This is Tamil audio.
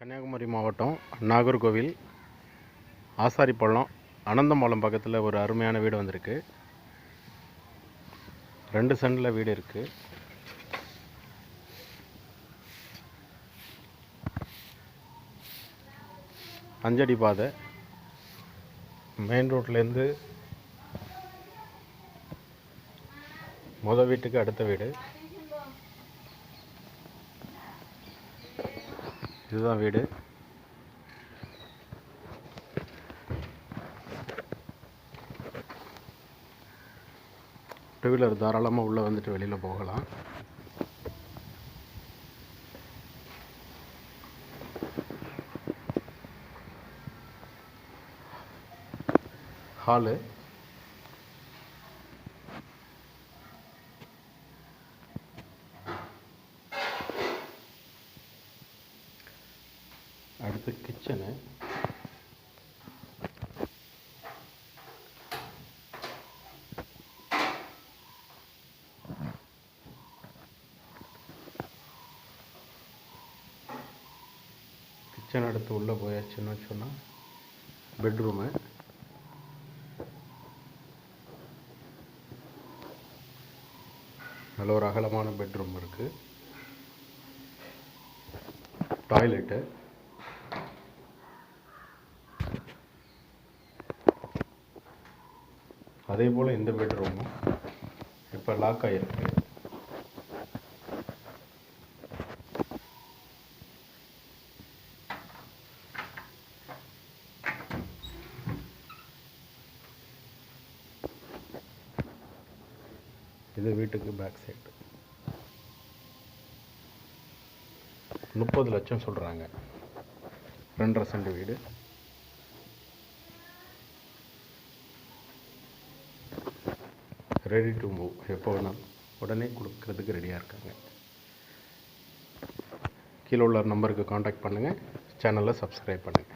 கன்னியாகுமரி மாவட்டம் நாகர்கோவில் ஆசாரிப்பள்ளம் அனந்தம்பாளையம் பக்கத்தில் ஒரு அருமையான வீடு வந்திருக்கு. ரெண்டு சென்டில் வீடு இருக்குது அஞ்சடி பாதை. மெயின் ரோட்லேருந்து முத வீட்டுக்கு அடுத்த வீடு. இதுதான் வீடு. டூ வீலர் தாராளமாக உள்ளே வந்துட்டு வெளியில் போகலாம். ஹாலு. அடுத்து கிச்சனு கிச்சன் அடுத்து உள்ளே போயாச்சுன்னு சொன்னால் பெட்ரூமு நல்ல ஒரு அகலமான பெட்ரூம் இருக்குது டாய்லெட்டு அதே போல் இந்த பெட்ரூமும் இப்போ லாக் ஆகிருக்கு இது வீட்டுக்கு பேக் சைடு முப்பது லட்சம் சொல்கிறாங்க ரெண்டரை சென்ட் வீடு. ரெடி டு மூவ் எப்போ வேணாலும் உடனே கொடுக்கறதுக்கு ரெடியாக இருக்காங்க. கீழே உள்ள நம்பருக்கு காண்டாக்ட் பண்ணுங்கள் சேனலை சப்ஸ்கிரைப் பண்ணுங்கள்